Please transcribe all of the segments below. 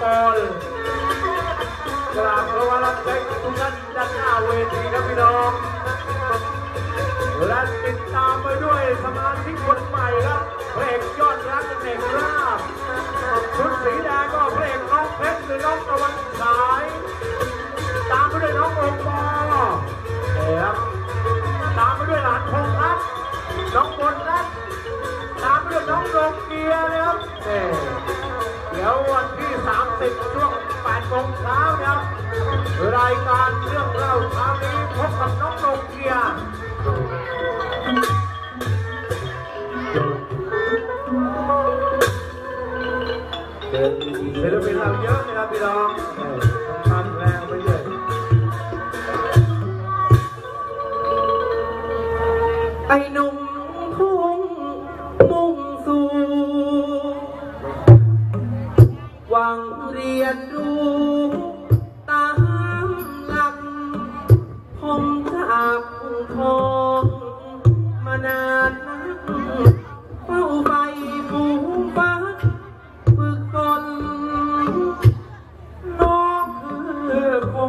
ปอนกราบพระวรับใจทุกท่านด้านหน้าเวทีครับพี่น้องและติดตามไปด้วยสมาชิกคน 30ช่วง8โมงเช้านะครับรายการเรื่องเล่าเช้านี้พบกับน้องโรงเกียร์ศิลปินเราเยอะนะครับพี่น้องเออต้องทำแรงไปเรื่อยไอ้หนุ่มพุ่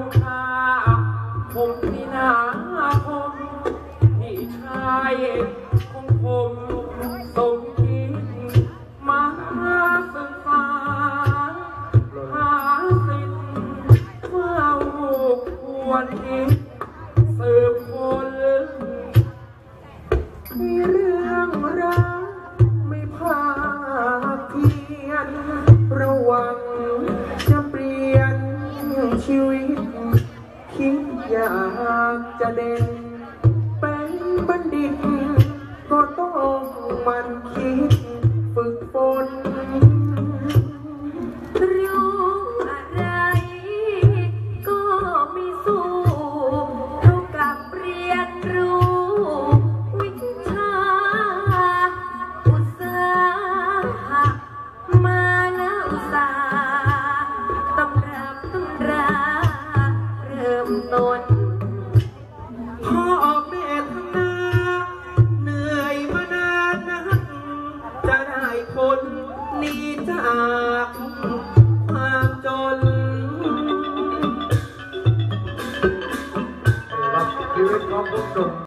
คือคงคาผมที่นาคมพี่ชายของผมสมคิดมาศึกษาหาสิทธิ์เฝ้าควรคิดสืบคนมีเรื่องรักไม่พาเพียน คิดอยากจะเด่นเป็น ต้น พ่อแม่ทำนาเหนื่อยมานานนักจะได้คนนี้จากความจนรับชีวิตของผู้หนุ่ม